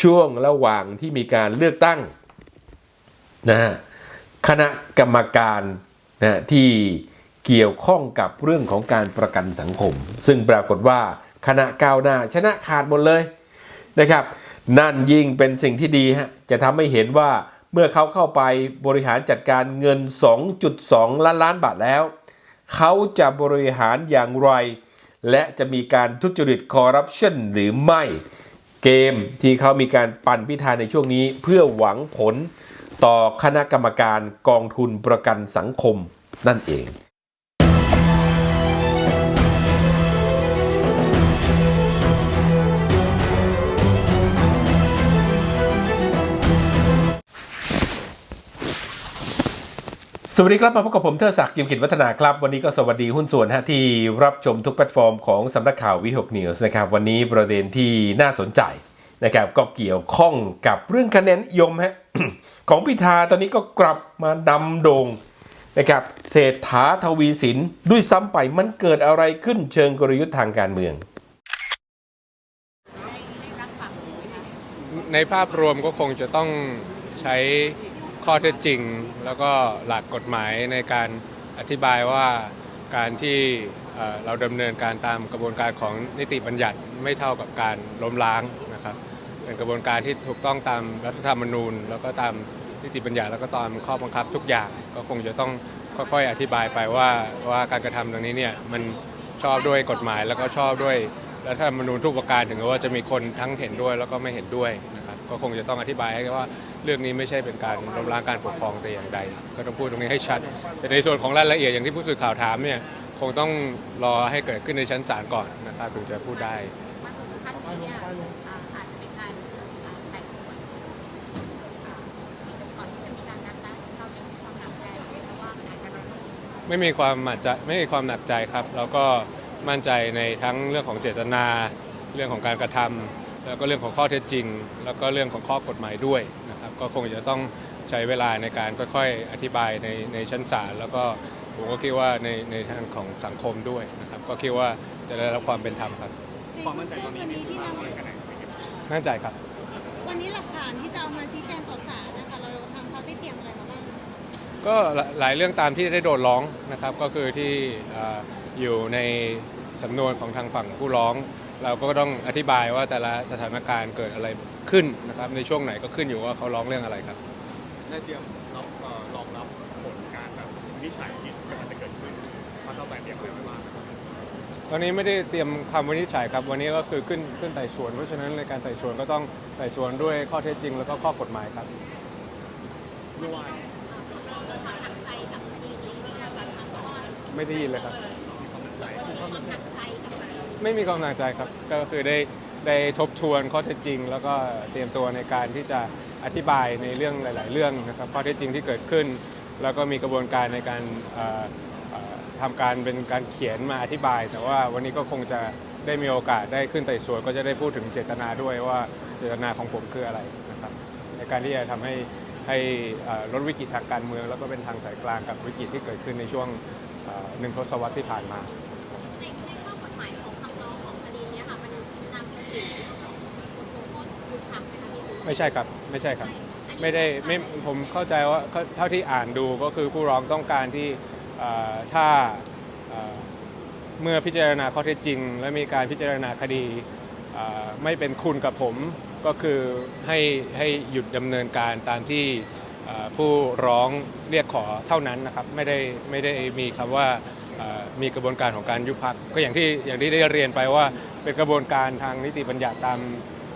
ช่วงระหว่างที่มีการเลือกตั้งนะฮะคณะกรรมการนะที่เกี่ยวข้องกับเรื่องของการประกันสังคม ซึ่งปรากฏว่าคณะก้าวหน้าชนะขาดหมดเลยนะครับ นั่นยิ่งเป็นสิ่งที่ดีฮะจะทำให้เห็นว่าเมื่อเขาเข้าไปบริหารจัดการเงิน 2.2 ล้านล้านบาทแล้ว เขาจะบริหารอย่างไร และจะมีการทุจริตคอร์รัปชันหรือไม่ เกมที่เขามีการปั่นพิธาในช่วงนี้ เพื่อหวังผลต่อคณะกรรมการกองทุนประกันสังคมนั่นเอง สวัสดีครับมาพบกับผมเทอศักดิ์จิมกิจวัฒนาครับ วันนี้ก็สวัสดีหุ้นส่วนฮะที่รับชมทุกแพลตฟอร์มของสำนักข่าววิหกนิวส์นะครับวันนี้ประเด็นที่น่าสนใจนะครับก็เกี่ยวข้องกับเรื่องคะแนนยมฮะของพิธาตอนนี้ก็กลับมาดำโด่งนะครับเศรษฐาทวีสินด้วยซ้ำไปมันเกิดอะไรขึ้นเชิงกลยุทธ์ทางการเมือง ในภาพรวมก็คงจะต้องใช้ ข้อเท็จจริง แล้วก็หลักกฎหมายในการอธิบายว่าการที่เราดำเนินการตามกระบวนการของนิติบัญญัติไม่เท่ากับการล้มล้างนะครับ เป็นกระบวนการที่ถูกต้องตามรัฐธรรมนูญ แล้วก็ตามนิติบัญญัติแล้วก็ตามข้อบังคับทุกอย่าง ก็คงจะต้องค่อยๆ อธิบายไปว่าว่าการกระทำตรงนี้เนี่ยมันชอบด้วยกฎหมายแล้วก็ชอบด้วยรัฐธรรมนูญทุกประการถึงว่าจะมีคนทั้งเห็นด้วยแล้วก็ไม่เห็นด้วยน ก็คงจะต้องอธิบายให้ว่าเรื่องนี้ไม่ใช่เป็นการล้มล้างการปกครองแต่อย่างใด ก็ต้องพูดตรงนี้ให้ชัด แต่ในส่วนของรายละเอียดอย่างที่ผู้สื่อข่าวถามเนี่ยคงต้องรอให้เกิดขึ้นในชั้นศาลก่อนนะครับถึงจะพูดได้ท่านนี้เนี่ยอ่าอาจจะเป็นการอ่าไต่สวนอ่าที่จะก่อนที่จะมีการนัดนะเรายังมีความหนักใจเลยเพราะว่ามันอาจจะกระทบ ไม่มีความหนักใจไม่มีความหนักใจครับ แล้วก็มั่นใจในทั้งเรื่องของเจตนา เรื่องของการกระทำ แล้วก็เรื่องของข้อเท็จจริง แล้วก็เรื่องของข้อกฎหมายด้วยนะครับ ก็คงจะต้องใช้เวลาในการค่อยๆ อธิบายในในชั้นศาลแล้วก็ผมก็คิดว่าในในทางของสังคมด้วยนะครับ ก็คิดว่าจะได้รับความเป็นธรรมครับความมั่นใจตอนนี้วันมีนี้ที่มากนำน้อยแค่ไหนมั่นใจครับ วันนี้หลักฐานที่จะเอามาชี้แจงต่อศาลนะคะเราทางเขาได้เตรียมอะไรมาบ้างก็หลายหลายเรื่องตามที่ได้โดนร้องนะครับ ก็คือที่เอ่ออยู่ในสำนวนของทางฝั่งผู้ร้อง เราก็ต้องอธิบายว่าแต่ละสถานการณ์เกิดอะไรขึ้นนะครับในช่วงไหนก็ขึ้นอยู่ว่าเขาร้องเรื่องอะไรครับ ได้เตรียมรับเอ่อรองรับผลการแบบวินิจฉัยที่กำลังจะเกิดขึ้นมาเข้าไปเตรียมอะไรไว้บ้างครับตอนนี้ไม่ได้เตรียมคำวินิจฉัยครับ วันนี้ก็คือขึ้นขึ้นไต่สวน เพราะฉะนั้นในการไต่สวนก็ต้องไต่สวนด้วยข้อเท็จจริง แล้วก็ข้อกฎหมายครับ เมื่อวานเราความหนักใจกับคดีนี้นะคะเพราะว่าไม่ได้ยินเลยครับความมั่นใจความหนักใจกับคดีนี้ ไม่มีความหนักใจครับ ก็คือได้ได้ทบทวนข้อเท็จจริง แล้วก็เตรียมตัวในการที่จะอธิบายในเรื่องหลาย ๆ เรื่องนะครับข้อเท็จจริงที่เกิดขึ้น แล้วก็มีกระบวนการในการทำการเป็นการเขียนมาอธิบาย แต่ว่าวันนี้ก็คงจะได้มีโอกาสได้ขึ้นไต่สวนก็จะได้พูดถึงเจตนาด้วยว่าเจตนาของผมคืออะไรนะครับในการที่จะทำให้ให้ลดวิกฤตทางการเมือง แล้วก็เป็นทางสายกลางกับวิกฤตที่เกิดขึ้นในช่วงหนึ่งทศวรรษที่ผ่านมา ไม่ใช่ครับไม่ใช่ครับอันนี้ไม่ได้ไม่ผมเข้าใจว่าเขาเท่าที่อ่านดูก็คือผู้ร้องต้องการที่เอ่อถ้าเอ่อเมื่อพิจารณาข้อเท็จจริง และมีการพิจารณาคดีเอ่อไม่เป็นคุณกับผมก็คือให้ให้หยุดดำเนินการตามที่เอ่อผู้ร้องเรียกขอเท่านั้นนะครับไม่ได้ไม่ได้มีคำว่าเอ่อมีกระบวนการของการยุบพักก็อย่างที่อย่างที่ได้เรียนไปว่าเป็นกระบวนการทางนิติบัญญัติตาม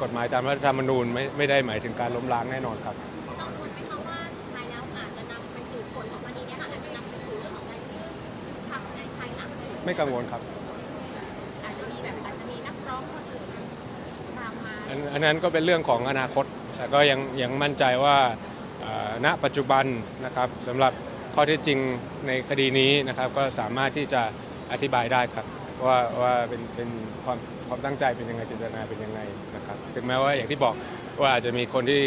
กฎหมายตามรัฐธรรมนูญไม่ไม่ได้หมายถึงการล้มล้างแน่นอนครับ กังวลไหมคะว่าสุดท้ายแล้วอาจจะนำไปสู่ผลของคดีเนี้ยค่ะอาจจะนำไปสู่เรื่องของการยื่นทำในภายหลังเลยไม่กังวลครับ อาจจะมีแบบอาจจะมีนักร้องคนอื่นตามมาอันอันนั้นก็เป็นเรื่องของอนาคต แต่ก็ยังยังมั่นใจว่าเอ่อณปัจจุบันนะครับสำหรับข้อเท็จจริงในคดีนี้นะครับ ก็สามารถที่จะอธิบายได้ครับ ว่าว่าเป็นเป็นความ ความตั้งใจเป็นยังไงเจตนาเป็นยังไงนะครับถึงแม้ว่าอย่างที่บอกว่าอาจจะมีคนที่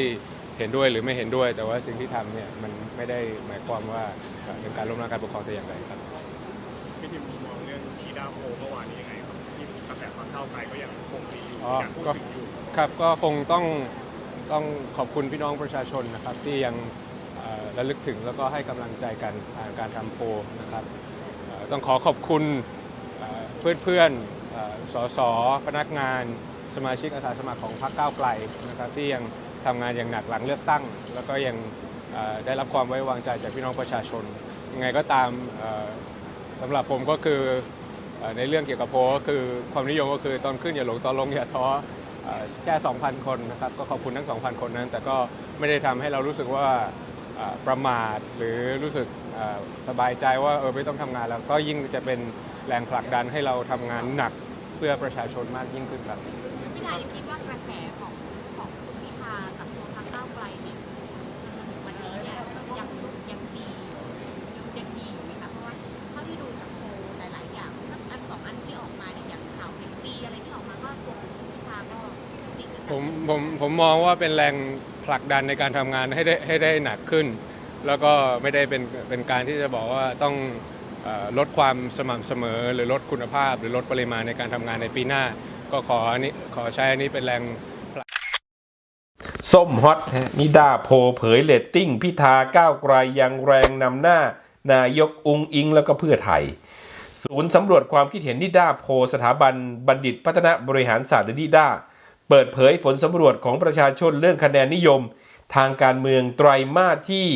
เห็นด้วยหรือไม่เห็นด้วย แต่ว่าสิ่งที่ทำเนี่ยมันไม่ได้หมายความว่าเอ่อเป็นการล้มล้างการปกครองแต่อย่างใดครับพี่ทิมมองเรื่องทีดาโพเมื่อวานนี้ยังไงครับที่กระแสความเท่าไกลก็ยังคงมีอยู่อ๋ออยากพูดก็ถึงอยู่ครับก็คงต้องต้องขอบคุณพี่น้องประชาชนนะครับที่ยังเอ่อระลึกถึงแล้วก็ให้กำลังใจกันผ่านการทำโพลนะครับเอ่อต้องขอขอบคุณเพื่อนเพื่อนๆเอ่อ สสพนักงานสมาชิกอาสาสมัครของพรรคก้าวไกลนะครับที่ยังทำงานอย่างหนักหลังเลือกตั้ง แล้วก็ยังได้รับความไว้วางใจจากพี่น้องประชาชน ยังไงก็ตามเอ่อสำหรับผมก็คือในเรื่องเกี่ยวกับโพก็คือความนิยมก็คือตอนขึ้นอย่าหลงตอนลงอย่าท้อเอ่อแค่ 2,000 คนนะครับก็ขอบคุณทั้ง 2,000 คนนั้น แต่ก็ไม่ได้ทำให้เรารู้สึกว่าประมาทหรือรู้สึกสบายใจว่าเออไม่ต้องทำงานแล้วก็ยิ่งจะเป็นแรงผลักดันให้เราทำงานหนัก เพื่อประชาชนมากยิ่งขึ้นครับพิธายังคิดว่ากระแสของของคุณพิธากับตัวพรรคก้าวไกลเนี่ยจนถึงวันนี้เนี่ยยังยังดียังดีอยู่ไหมคะเพราะว่าเท่าที่ดูจากโพลหลาย ๆ อย่างสักอันสองอันที่ออกมาเนี่ยอย่างข่าวแห่งปีอะไรที่ออกมาก็ตัวคุณพิธาก็ติดอันผมผมผมมองว่าเป็นแรงผลักดันในการทำงานให้ได้ให้ได้หนักขึ้น แล้วก็ไม่ได้เป็นเป็นการที่จะบอกว่าต้อง ลดความสม่ำเสมอ หรือลดคุณภาพ หรือลดปริมาณในการทำงานในปีหน้า ก็ขออันนี้ขอใช้อันนี้เป็นแรงส้มฮอตนิดาโพเผยเลตติ้ง พิธาก้าวไกลยังแรงนำหน้า นายกอุงอิงแล้วก็เพื่อไทย ศูนย์สำรวจความคิดเห็นนิดาโพสถาบันบัณฑิตพัฒนาบริหารศาสตร์หรือนิดาเปิดเผยผลสำรวจของประชาชนเรื่องคะแนนนิยม ทางการเมืองไตรมาสที่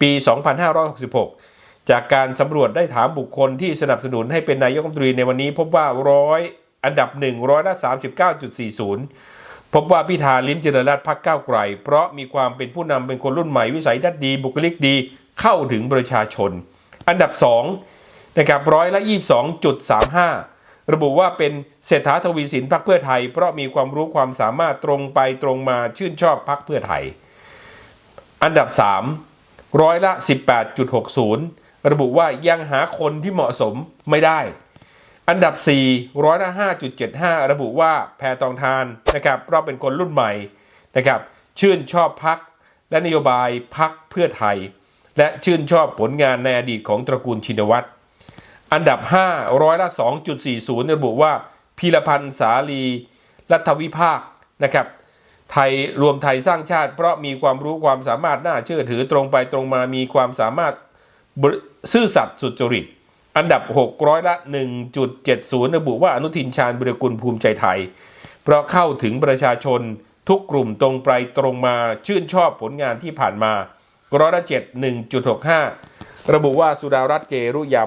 ปี 2566 จากการสำรวจได้ถามบุคคลที่สนับสนุนให้เป็นนายกรัฐมนตรีในวันนี้พบว่าร้อยอันดับหนึ่งร้อยละ39.40พบว่าพิธาลิ้มเจริญรัตน์พักก้าวไกล เพราะมีความเป็นผู้นำเป็นคนรุ่นใหม่วิสัยทัศน์ดี บุคลิกดีเข้าถึงประชาชน อันดับ2นะครับร้อยละ22.35ระบุว่าเป็นเศรษฐาทวีสินพักเพื่อไทย เพราะมีความรู้ความสามารถตรงไปตรงมาชื่นชอบพักเพื่อไทย อันดับ3ร้อยละ 18.60 ระบุว่ายังหาคนที่เหมาะสมไม่ได้ อันดับ 4 ร้อยละ5.75 ระบุว่าแพทองทานนะครับเพราะเป็นคนรุ่นใหม่นะครับชื่นชอบพักและนโยบายพักเพื่อไทย และชื่นชอบผลงานในอดีตของตระกูลชินวัตรอันดับ 5 ร้อยละ 2.40 ระบุว่าพีรพันธ์สาลี รัฐวิภาคนะครับไทยรวมไทยสร้างชาติ เพราะมีความรู้ความสามารถน่าเชื่อถือตรงไปตรงมามีความสามารถ ซื่อสัตย์สุจริต อันดับ 6 ร้อยละ 1.70 ระบุว่าอนุทินชาญบุรกุลภูมิใจไทย เพราะเข้าถึงประชาชนทุกกลุ่มตรงไปตรงมาชื่นชอบผลงานที่ผ่านมาร้อยละ7 1.65ระบุว่าสุดารัตน์เจรุยา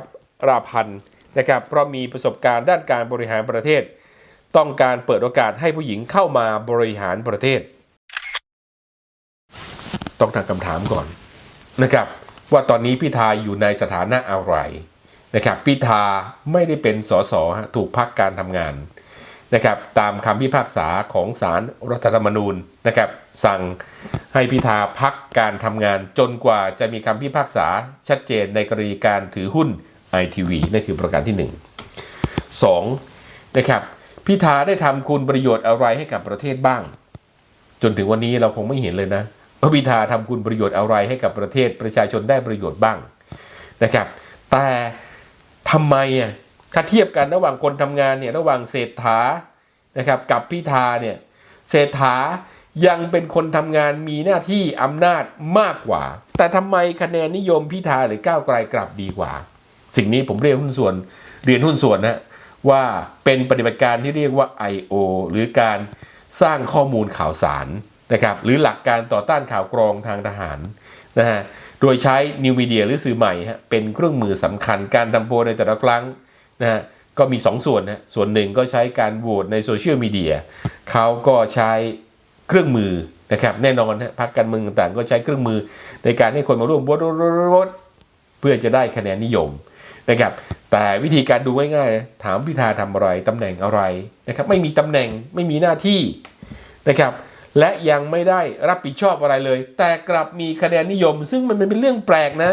ราพันธ์นะครับเพราะมีประสบการณ์ด้านการบริหารประเทศ ต้องการเปิดโอกาสให้ผู้หญิงเข้ามาบริหารประเทศ ต้องทางคำถามก่อนนะครับ ว่าตอนนี้พิธาอยู่ในสถานะอะไรนะครับพิธาไม่ได้เป็นสสถูกพักการทำงานนะครับตามคำพิพากษาของศาลรรัฐธรรมนูญนะครับสั่งให้พิธาพักการทำงานจนกว่าจะมีคำพิพากษาชัดเจนในกรณีการถือหุ้นไอทีวีนั่นคือประการที่หนึ่งสองนะครับพิธาได้ทำคุณประโยชน์อะไรให้กับประเทศบ้าง จนถึงวันนี้เราคงไม่เห็นเลยนะ ว่าพิธาทำคุณประโยชน์อะไรให้กับประเทศประชาชนได้ประโยชน์บ้างนะครับ แต่ทำไมอะถ้าเทียบกันระหว่างคนทำงานเนี่ยระหว่างเศรษฐานะครับกับพิธาเนี่ยเศรษฐายังเป็นคนทำงานมีหน้าที่อำนาจมากกว่า แต่ทำไมคะแนนนิยมพิธาหรือก้าวไกลกลับดีกว่า สิ่งนี้ผมเรียกหุ้นส่วนเรียนหุ้นส่วนนะว่าเป็นปฏิบัติการที่เรียกว่า I.O. หรือการสร้างข้อมูลข่าวสาร นะครับหรือหลักการต่อต้านข่าวกรองทางทหารนะฮะโดยใช้นิวมีเดียหรือสื่อใหม่ฮะเป็นเครื่องมือสำคัญการทำโพลในแต่ละครั้งนะฮะก็มี 2สส่วนนะส่วนหนึ่งก็ใช้การโหวตในโซเชียลมีเดียเขาก็ใช้เครื่องมือนะครับแน่นอนนะพรรคการเมืองต่างๆ ก็ใช้เครื่องมือในการให้คนมาร่วมโหวตโหวตเพื่อจะได้คะแนนนิยมนะครับแต่วิธีการดูง่ายๆถามพิธาทำอะไรตำแหน่งอะไรนะครับไม่มีตำแหน่งไม่มีหน้าที่นะครับ และยังไม่ได้รับผิดชอบอะไรเลย แต่กลับมีคะแนนนิยม ซึ่งมันเป็นเรื่องแปลกนะ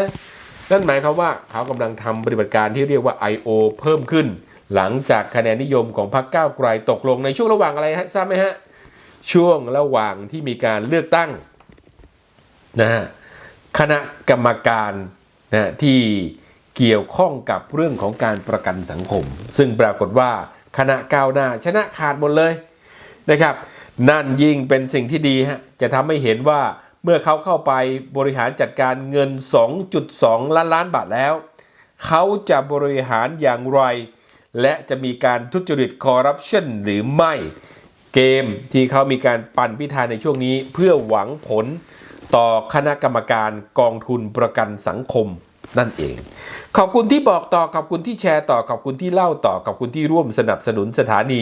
นั่นหมายความว่าเขากำลังทำปฏิบัติการที่เรียกว่า I.O. เพิ่มขึ้น หลังจากคะแนนนิยมของพรรคก้าวไกลตกลงในช่วงระหว่างอะไรฮะทราบไหมฮะช่วงระหว่างที่มีการเลือกตั้งนะฮะคณะกรรมการนะที่เกี่ยวข้องกับเรื่องของการประกันสังคม ซึ่งปรากฏว่าคณะก้าวหน้าชนะขาดหมดเลยนะครับ นั่นยิ่งเป็นสิ่งที่ดีฮะจะทำให้เห็นว่าเมื่อเขาเข้าไปบริหารจัดการเงิน 2.2 ล้านล้านบาทแล้ว เขาจะบริหารอย่างไร และจะมีการทุจริตคอร์รัปชันหรือไม่ เกมที่เขามีการปั่นพิธาในช่วงนี้ เพื่อหวังผลต่อคณะกรรมการกองทุนประกันสังคมนั่นเอง ขอบคุณที่บอกต่อขอบคุณที่แชร์ต่อขอบคุณที่เล่าต่อขอบคุณที่ร่วมสนับสนุนสถานี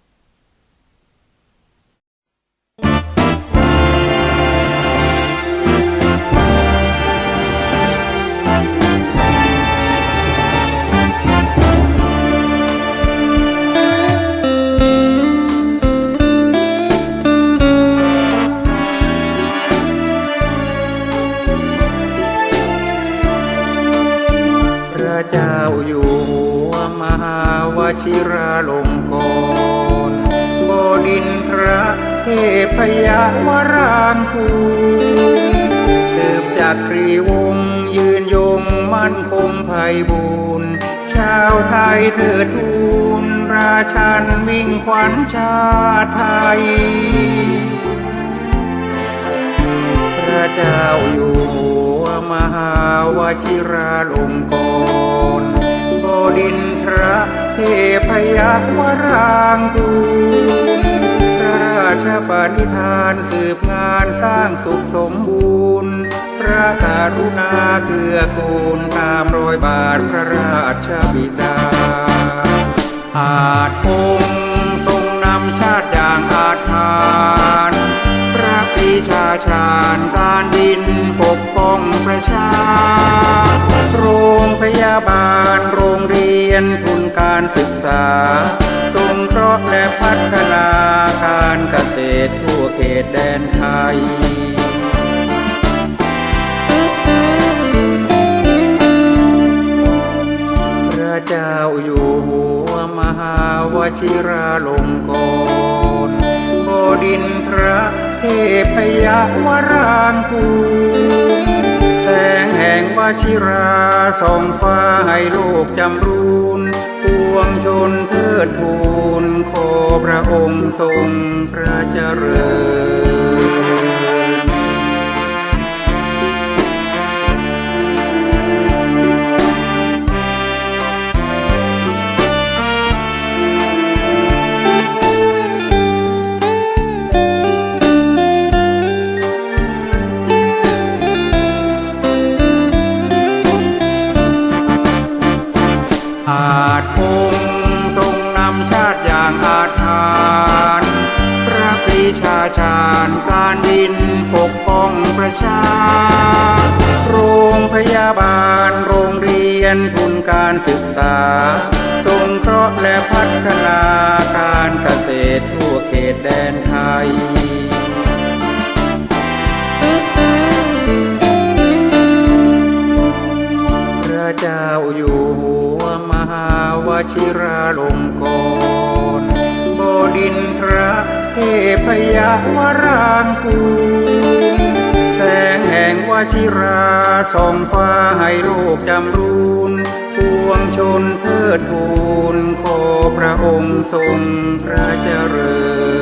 ชิราลงกรณ์บดินทระเทพยวรางคูสืบจากครีวงยืนยงมั่นคงไพบูรณ์ชาวไทยเถิดทูลราชันมิ่งขวัญชาไทย พระเจ้าอยู่หัวมหาวชิราลงกร ยวรางกูลพระราชปณิธานสืบงานสร้างสุขสมบูรณ์ พระกรุณาเกื้อกูลตามรอยบาทพระราชบิดา อาจพงษ์ทรงนำชาติอย่างอาจทานพระปีชาชาญการดินปกป้องประชา โรงพยาบาลโรงเรียนทุนการศึกษา แดนไทยพระเจ้าอยู่หัวมหาวชิราลงกรณ์บดินทระเทพยวรางกูลแสงแห่งวชิราส่องฟ้าให้โลกจำรูน วงชนเทิดทูนขอพระองค์ทรงพระเจริญ พัฒนาการเกษตรทั่วเขตแดนไทยพระเจ้าอยู่หัวมหาวชิราลงกรณ์บดินทรเทพยวรางกูลแสงแห่งวชิราส่องฟ้าให้โลกจำรูนปวงชนเทิดทูนขอ พระองค์ทรงพระเจริญ